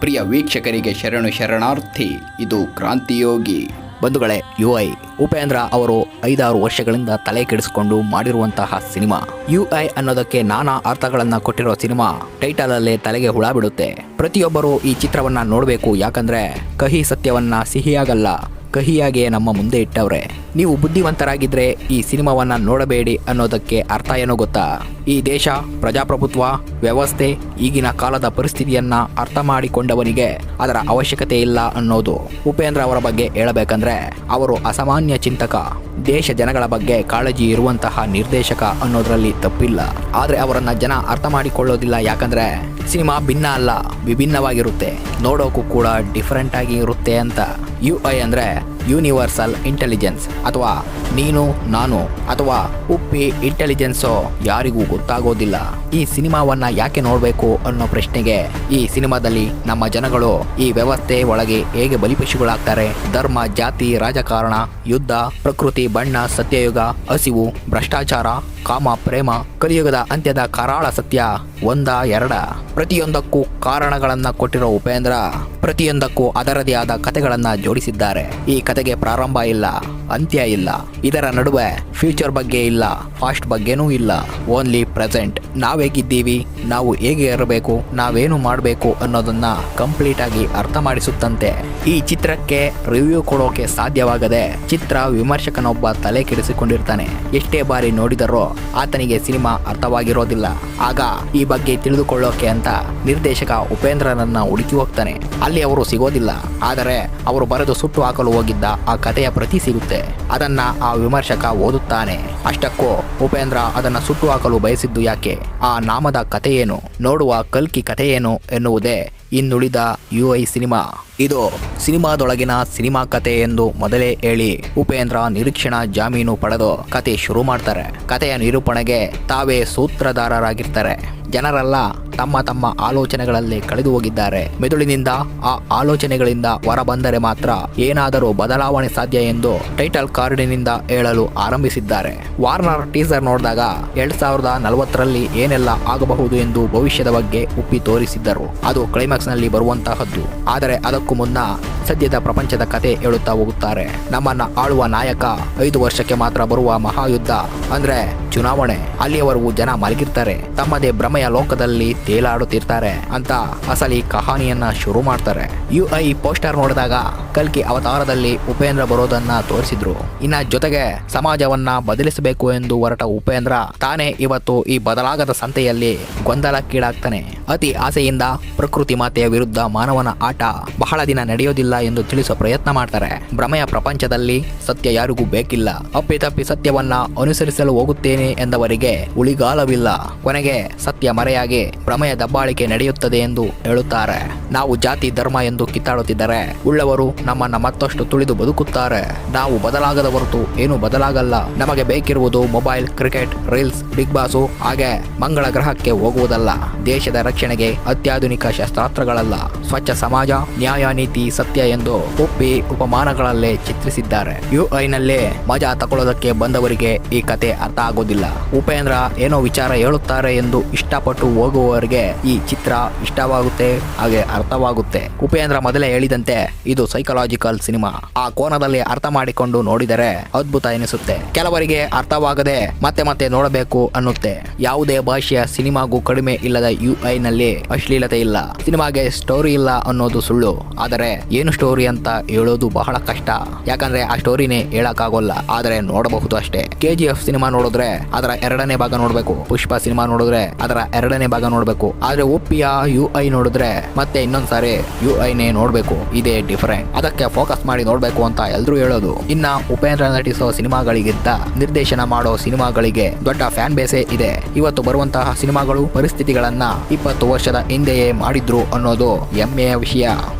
ಪ್ರಿಯ ವೀಕ್ಷಕರಿಗೆ ಶರಣು ಶರಣಾರ್ಥಿ, ಇದು ಕ್ರಾಂತಿಯೋಗಿ ಬಂಧುಗಳೇ, ಯು ಐ ಉಪೇಂದ್ರ ಅವರು ಐದಾರು ವರ್ಷಗಳಿಂದ ತಲೆ ಕೆಡಿಸಿಕೊಂಡು ಮಾಡಿರುವಂತಹ ಸಿನಿಮಾ. ಯು ಐ ಅನ್ನೋದಕ್ಕೆ ನಾನಾ ಅರ್ಥಗಳನ್ನ ಕೊಟ್ಟಿರೋ ಸಿನಿಮಾ ಟೈಟಲ್ ಅಲ್ಲೇ ತಲೆಗೆ ಹುಳ ಬಿಡುತ್ತೆ. ಪ್ರತಿಯೊಬ್ಬರು ಈ ಚಿತ್ರವನ್ನ ನೋಡಬೇಕು, ಯಾಕಂದ್ರೆ ಕಹಿ ಸತ್ಯವನ್ನ ಸಿಹಿಯಾಗಲ್ಲ. ಕಹಿಯಾಗಿಯೇ ನಮ್ಮ ಮುಂದೆ ಇಟ್ಟವ್ರೆ. ನೀವು ಬುದ್ಧಿವಂತರಾಗಿದ್ರೆ ಈ ಸಿನಿಮಾವನ್ನ ನೋಡಬೇಡಿ ಅನ್ನೋದಕ್ಕೆ ಅರ್ಥ ಏನೋ ಗೊತ್ತಾ? ಈ ದೇಶ, ಪ್ರಜಾಪ್ರಭುತ್ವ, ವ್ಯವಸ್ಥೆ, ಈಗಿನ ಕಾಲದ ಪರಿಸ್ಥಿತಿಯನ್ನ ಅರ್ಥ ಮಾಡಿಕೊಂಡವನಿಗೆ ಅದರ ಅವಶ್ಯಕತೆ ಇಲ್ಲ ಅನ್ನೋದು ಉಪೇಂದ್ರ ಅವರ ಬಗ್ಗೆ ಹೇಳಬೇಕಂದ್ರೆ, ಅವರು ಅಸಾಮಾನ್ಯ ಚಿಂತಕ, ದೇಶ ಜನಗಳ ಬಗ್ಗೆ ಕಾಳಜಿ ಇರುವಂತಹ ನಿರ್ದೇಶಕ ಅನ್ನೋದ್ರಲ್ಲಿ ತಪ್ಪಿಲ್ಲ. ಆದ್ರೆ ಅವರನ್ನ ಜನ ಅರ್ಥ ಮಾಡಿಕೊಳ್ಳೋದಿಲ್ಲ ಯಾಕಂದ್ರೆ, ಸಿನಿಮಾ ಭಿನ್ನ ಅಲ್ಲ, ವಿಭಿನ್ನವಾಗಿರುತ್ತೆ. ನೋಡೋಕ್ಕೂ ಕೂಡ ಡಿಫರೆಂಟ್ ಆಗಿ ಇರುತ್ತೆ ಅಂತ. ಯು ಐ ಅಂದ್ರೆ ಯೂನಿವರ್ಸಲ್ ಇಂಟೆಲಿಜೆನ್ಸ್ ಅಥವಾ ನೀನು, ನಾನು ಅಥವಾ ಉಪ್ಪಿ ಇಂಟೆಲಿಜೆನ್ಸೋ ಯಾರಿಗೂ ಗೊತ್ತಾಗೋದಿಲ್ಲ. ಈ ಸಿನಿಮಾವನ್ನ ಯಾಕೆ ನೋಡಬೇಕು ಅನ್ನೋ ಪ್ರಶ್ನೆಗೆ ಈ ಸಿನಿಮಾದಲ್ಲಿ ನಮ್ಮ ಜನಗಳು ಈ ವ್ಯವಸ್ಥೆ ಒಳಗೆ ಹೇಗೆ ಬಲಿಪಶುಗಳಾಗ್ತಾರೆ. ಧರ್ಮ, ಜಾತಿ, ರಾಜಕಾರಣ, ಯುದ್ಧ, ಪ್ರಕೃತಿ, ಬಣ್ಣ, ಸತ್ಯಯುಗ, ಹಸಿವು, ಭ್ರಷ್ಟಾಚಾರ, ಕಾಮ, ಪ್ರೇಮ, ಕಲಿಯುಗದ ಅಂತ್ಯದ ಕರಾಳ ಸತ್ಯ ಒಂದ ಎರಡ? ಪ್ರತಿಯೊಂದಕ್ಕೂ ಕಾರಣಗಳನ್ನ ಕೊಟ್ಟಿರೋ ಉಪೇಂದ್ರ ಪ್ರತಿಯೊಂದಕ್ಕೂ ಅದರದೇ ಆದ ಕತೆಗಳನ್ನ ಜೋಡಿಸಿದ್ದಾರೆ. ಈ ಕತೆಗೆ ಪ್ರಾರಂಭ ಇಲ್ಲ. ಅಂತ್ಯ ಇಲ್ಲ. ಇದರ ನಡುವೆ ಫ್ಯೂಚರ್ ಬಗ್ಗೆ ಇಲ್ಲ ಫಾಸ್ಟ್ ಬಗ್ಗೆನೂ ಇಲ್ಲ. ಓನ್ಲಿ ಪ್ರೆಸೆಂಟ್ ನಾವೇಗಿದ್ದೀವಿ ನಾವು ಹೇಗೆ ಇರಬೇಕು? ನಾವೇನು ಮಾಡಬೇಕು ಅನ್ನೋದನ್ನ ಕಂಪ್ಲೀಟ್ ಆಗಿ ಅರ್ಥ ಮಾಡಿಸುತ್ತಂತೆ ಈ ಚಿತ್ರಕ್ಕೆ ರಿವ್ಯೂ ಕೊಡೋಕೆ ಸಾಧ್ಯವಾಗದೆ ಚಿತ್ರ ವಿಮರ್ಶಕನೊಬ್ಬ ತಲೆ ಕೆಡಿಸಿಕೊಂಡಿರ್ತಾನೆ. ಎಷ್ಟೇ ಬಾರಿ ನೋಡಿದರೋ ಆತನಿಗೆ ಸಿನಿಮಾ ಅರ್ಥವಾಗಿರೋದಿಲ್ಲ. ಆಗ ಈ ಬಗ್ಗೆ ತಿಳಿದುಕೊಳ್ಳೋಕೆ ಅಂತ ನಿರ್ದೇಶಕ ಉಪೇಂದ್ರನನ್ನ ಹುಡುಕಿ ಹೋಗ್ತಾನೆ. ಅಲ್ಲಿ ಅವರು ಸಿಗೋದಿಲ್ಲ. ಆದರೆ ಅವರು ಬರೆದು ಸುಟ್ಟು ಹಾಕಲು ಹೋಗಿದ್ದ ಆ ಕಥೆಯ ಪ್ರತಿ ಸಿಗುತ್ತೆ. ಅದನ್ನ ಆ ವಿಮರ್ಶಕ ಓದುತ್ತಾನೆ. ಅಷ್ಟಕ್ಕೂ ಉಪೇಂದ್ರ ಅದನ್ನ ಸುಟ್ಟು ಹಾಕಲು ಬಯಸಿದ್ದು ಯಾಕೆ? ಆ ನಾಮದ ಕಥೆಯೇನು? ನೋಡುವ ಕಲ್ಕಿ ಕಥೆಯೇನು ಎನ್ನುವುದೇ ಇನ್ನುಳಿದ ಯು ಐ ಸಿನಿಮಾ. ಇದು ಸಿನಿಮಾದೊಳಗಿನ ಸಿನಿಮಾ ಕತೆ ಎಂದು ಮೊದಲೇ ಹೇಳಿ ಉಪೇಂದ್ರ ನಿರೀಕ್ಷಣಾ ಜಾಮೀನು ಪಡೆದು ಕತೆ ಶುರು ಮಾಡ್ತಾರೆ. ಕತೆಯ ನಿರೂಪಣೆಗೆ ತಾವೇ ಸೂತ್ರಧಾರರಾಗಿರ್ತಾರೆ. ಜನರೆಲ್ಲ ತಮ್ಮ ತಮ್ಮ ಆಲೋಚನೆಗಳಲ್ಲಿ ಕಳೆದು ಹೋಗಿದ್ದಾರೆ. ಮೆದುಳಿನಿಂದ ಆ ಆಲೋಚನೆಗಳಿಂದ ಹೊರಬಂದರೆ ಮಾತ್ರ ಏನಾದರೂ ಬದಲಾವಣೆ ಸಾಧ್ಯ ಎಂದು ಟೈಟಲ್ ಕಾರ್ಡಿನಿಂದ ಹೇಳಲು ಆರಂಭಿಸಿದ್ದಾರೆ. ವಾರ್ನರ್ ಟೀಸರ್ ನೋಡಿದಾಗ ಎರಡ್ ಸಾವಿರದ ನಲವತ್ತರಲ್ಲಿ ಏನೆಲ್ಲ ಆಗಬಹುದು ಎಂದು ಭವಿಷ್ಯದ ಬಗ್ಗೆ ಉಪ್ಪಿ ತೋರಿಸಿದ್ದರು. ಅದು ಕ್ಲೈಮ್ಯಾಕ್ಸ್ನಲ್ಲಿ ಬರುವಂತಹದ್ದು. ಆದರೆ ಅದಕ್ಕೂ ಮುನ್ನ ಸದ್ಯದ ಪ್ರಪಂಚದ ಕತೆ ಹೇಳುತ್ತಾ ಹೋಗುತ್ತಾರೆ. ನಮ್ಮನ್ನ ಆಳುವ ನಾಯಕ ಐದು ವರ್ಷಕ್ಕೆ ಮಾತ್ರ ಬರುವ ಮಹಾಯುದ್ಧ, ಅಂದ್ರೆ ಚುನಾವಣೆ. ಅಲ್ಲಿಯವರೆಗೂ ಜನ ಮಲಗಿರ್ತಾರೆ. ತಮ್ಮದೇ ಭ್ರಮೆಯ ಲೋಕದಲ್ಲಿ ತೇಲಾಡುತ್ತಿರ್ತಾರೆ ಅಂತ ಅಸಲಿ ಕಹಾನಿಯನ್ನ ಶುರು ಮಾಡ್ತಾರೆ. ಯು ಐ ಪೋಸ್ಟರ್ ನೋಡಿದಾಗ ಕಲ್ಕಿ ಅವತಾರದಲ್ಲಿ ಉಪೇಂದ್ರ ಬರೋದನ್ನ ತೋರಿಸಿದ್ರು. ಇನ್ನ ಜೊತೆಗೆ ಸಮಾಜವನ್ನ ಬದಲಿಸಬೇಕು ಎಂದು ಹೊರಟ ಉಪೇಂದ್ರ ತಾನೇ ಇವತ್ತು ಈ ಬದಲಾಗದ ಸಂತೆಯಲ್ಲಿ ಗೊಂದಲಕ್ಕೀಡಾಗ್ತಾನೆ. ಅತಿ ಆಸೆಯಿಂದ ಪ್ರಕೃತಿ ಮಾತೆಯ ವಿರುದ್ಧ ಮಾನವನ ಆಟ ಬಹಳ ದಿನ ನಡೆಯೋದಿಲ್ಲ ಎಂದು ತಿಳಿಸುವ ಪ್ರಯತ್ನ ಮಾಡ್ತಾರೆ. ಭ್ರಮೆಯ ಪ್ರಪಂಚದಲ್ಲಿ ಸತ್ಯ ಯಾರಿಗೂ ಬೇಕಿಲ್ಲ. ಅಪ್ಪಿತಪ್ಪಿ ಸತ್ಯವನ್ನ ಅನುಸರಿಸಲು ಹೋಗುತ್ತೇನೆ ಎಂದವರಿಗೆ ಉಳಿಗಾಲವಿಲ್ಲ. ಕೊನೆಗೆ ಸತ್ಯ ಮರೆಯಾಗಿ ಭ್ರಮೆಯ ದಬ್ಬಾಳಿಕೆ ನಡೆಯುತ್ತದೆ ಎಂದು ಹೇಳುತ್ತಾರೆ. ನಾವು ಜಾತಿ, ಧರ್ಮ ಎಂದು ಕಿತ್ತಾಡುತ್ತಿದ್ದರೆ ಉಳ್ಳವರು ನಮ್ಮನ್ನ ಮತ್ತಷ್ಟು ತುಳಿದು ಬದುಕುತ್ತಾರೆ. ನಾವು ಬದಲಾಗದ ಹೊರತು ಏನು ಬದಲಾಗಲ್ಲ. ನಮಗೆ ಬೇಕಿರುವುದು mobile, cricket, reels, big boss, ಹಾಗೆ ಮಂಗಳ ಗ್ರಹಕ್ಕೆ ಹೋಗುವುದಲ್ಲ. ದೇಶದ ರಕ್ಷಣೆಗೆ ಅತ್ಯಾಧುನಿಕ ಶಸ್ತ್ರಾಸ್ತ್ರಗಳಲ್ಲ. ಸ್ವಚ್ಛ ಸಮಾಜ, ನ್ಯಾಯ ನೀತಿ ಸತ್ಯ ಎಂದು ಒಪ್ಪಿ ಉಪಮಾನಗಳಲ್ಲೇ ಚಿತ್ರಿಸಿದ್ದಾರೆ. ಯು ಐನಲ್ಲಿ ಮಜಾ ತಗೊಳ್ಳೋದಕ್ಕೆ ಬಂದವರಿಗೆ ಈ ಕತೆ ಅರ್ಥ ಆಗೋದಿಲ್ಲ. ಉಪೇಂದ್ರ ಏನೋ ವಿಚಾರ ಹೇಳುತ್ತಾರೆ ಎಂದು ಇಷ್ಟಪಟ್ಟು ಹೋಗುವವರಿಗೆ ಈ ಚಿತ್ರ ಇಷ್ಟವಾಗುತ್ತೆ, ಹಾಗೆ ಅರ್ಥವಾಗುತ್ತೆ. ಉಪೇಂದ್ರ ಮೊದಲೇ ಹೇಳಿದಂತೆ, ಇದು ಸೈಕಲಾಜಿಕಲ್ ಸಿನಿಮಾ ಆ ಕೋನದಲ್ಲಿ ಅರ್ಥ ಮಾಡಿಕೊಂಡು ನೋಡಿದರೆ ಅದ್ಭುತ ಎನಿಸುತ್ತೆ. ಕೆಲವರಿಗೆ ಅರ್ಥವಾಗದೆ ಮತ್ತೆ ಮತ್ತೆ ನೋಡಬೇಕು ಅನ್ನುತ್ತೆ. ಯಾವುದೇ ಭಾಷೆಯ ಸಿನಿಮಾಗೂ ಕಡಿಮೆ ಇಲ್ಲದ ಯು ಐ ನಲ್ಲಿ ಅಶ್ಲೀಲತೆ ಇಲ್ಲ. ಸಿನಿಮಾಗೆ ಸ್ಟೋರಿ ಇಲ್ಲ ಅನ್ನೋದು ಸುಳ್ಳು. ಆದರೆ ಏನು ಸ್ಟೋರಿ ಅಂತ ಹೇಳೋದು ಬಹಳ ಕಷ್ಟ. ಯಾಕಂದ್ರೆ ಆ ಸ್ಟೋರಿನೇ ಹೇಳಕ್ಕಾಗೋಲ್ಲ. ಆದರೆ ನೋಡಬಹುದು ಅಷ್ಟೇ. ಕೆ ಜಿ ಎಫ್ ಸಿನಿಮಾ ನೋಡಿದ್ರೆ ಅದರ ಎರಡನೇ ಭಾಗ ನೋಡಬೇಕು. ಪುಷ್ಪ ಸಿನಿಮಾ ನೋಡಿದ್ರೆ ಅದರ ಎರಡನೇ ಭಾಗ ನೋಡಬೇಕು. ಆದ್ರೆ ಉಪ್ಪಿಯ ಯು ಐ ನೋಡಿದ್ರೆ ಮತ್ತೆ ಇನ್ನೊಂದ್ಸಾರಿ ಯು ಐನೇ ನೋಡಬೇಕು. ಇದೇ ಡಿಫರೆಂಟ್ ಅದಕ್ಕೆ ಫೋಕಸ್ ಮಾಡಿ ನೋಡಬೇಕು ಅಂತ ಎಲ್ಲರೂ ಹೇಳೋದು. ಇನ್ನ ಉಪೇಂದ್ರ ನಟಿಸೋ ಸಿನಿಮಾಗಳಿಗಿಂತ ನಿರ್ದೇಶನ ಮಾಡೋ ಸಿನಿಮಾಗಳಿಗೆ ದೊಡ್ಡ ಫ್ಯಾನ್ ಬೇಸೇ ಇದೆ. ಇವತ್ತು ಬರುವಂತಹ ಸಿನಿಮಾಗಳು, ಪರಿಸ್ಥಿತಿಗಳನ್ನ ಇಪ್ಪತ್ತು ವರ್ಷದ ಹಿಂದೆಯೇ ಮಾಡಿದ್ರು ಅನ್ನೋದು ಹೆಮ್ಮೆಯ ವಿಷಯ.